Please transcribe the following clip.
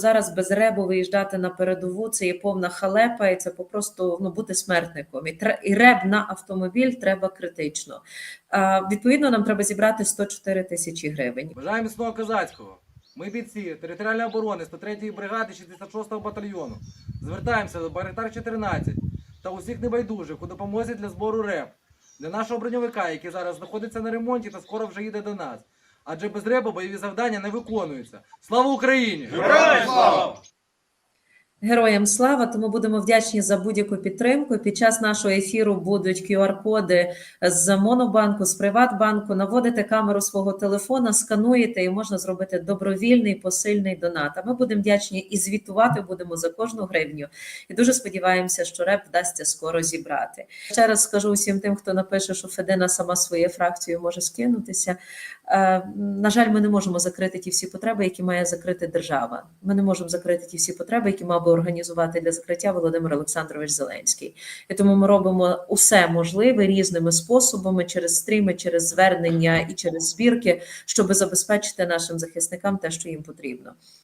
Зараз без ребу виїжджати на передову це є повна халепа, і це попросту ну, бути смертником. І, і реб на автомобіль треба критично. А, відповідно, нам треба зібрати 104 тисячі гривень. Бажаю міцного козацького. Ми бійці територіальної оборони 103-ї бригади 66-го батальйону. Звертаємося до Баритар 14 та усіх небайдужих у допомозі для збору РЕП для нашого броньовика, який зараз знаходиться на ремонті та скоро вже їде до нас. Адже без реба бойові завдання не виконуються. Слава Україні! Героям слава! Героям слава, тому будемо вдячні за будь-яку підтримку. Під час нашого ефіру будуть QR-коди з Монобанку, з Приватбанку. Наводите камеру свого телефона, скануєте і можна зробити добровільний посильний донат. А ми будемо вдячні і звітувати будемо за кожну гривню. І дуже сподіваємося, що реп вдасться скоро зібрати. Ще раз скажу усім тим, хто напише, що Федина сама своєю фракцією може скинутися. Е, На жаль, ми не можемо закрити ті всі потреби, які має закрити держава. Ми не можемо закрити ті всі потреби, які мав організувати для закриття Володимир Олександрович Зеленський. І тому ми робимо усе можливе різними способами через стріми, через звернення і через збірки, щоб забезпечити нашим захисникам те, що їм потрібно.